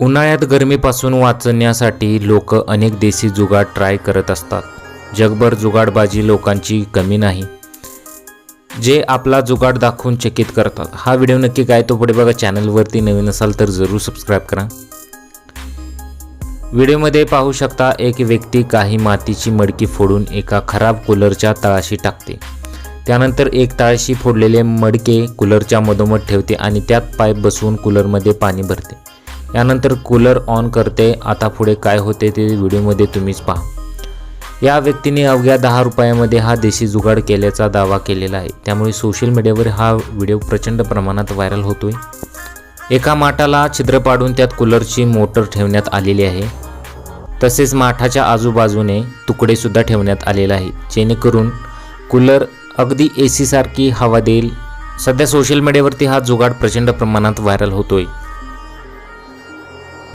उन्हाळ्यात गरमीपासून वाचण्यासाठी लोक अनेक देशी जुगाड ट्राय करत असतात. जगभर जुगाडबाजी लोकांची कमी नाही. जे आपला जुगाड दाखवून चकित करतात. हा व्हिडिओ नक्की काय तो पुढे बघा. चॅनलवरती नवीन असाल तर जरूर सबस्क्राईब करा. व्हिडिओमध्ये पाहू शकता एक व्यक्ती काही मातीची मडकी फोडून एका खराब कूलरच्या तळाशी टाकते. त्यानंतर एक तळाशी फोडलेले मडके कूलरच्या मधोमध ठेवते आणि त्यात पाईप बसवून कूलरमध्ये पाणी भरते. यानंतर कूलर ऑन करते. आता पुढे काय होते ते व्हिडिओमध्ये तुम्हीच पहा. या व्यक्तीने अवघ्या दहा रुपयामध्ये हा देशी जुगाड केल्याचा दावा केलेला आहे. त्यामुळे सोशल मीडियावर हा व्हिडिओ प्रचंड प्रमाणात व्हायरल होतोय. एका माठाला छिद्र पाडून त्यात कूलरची मोटर ठेवण्यात आलेली आहे. तसेच माठाच्या आजूबाजूने तुकडेसुद्धा ठेवण्यात आलेले आहे जेणेकरून कूलर अगदी ए सारखी हवा देईल. सध्या सोशल मीडियावरती हा जुगाड प्रचंड प्रमाणात व्हायरल होतोय.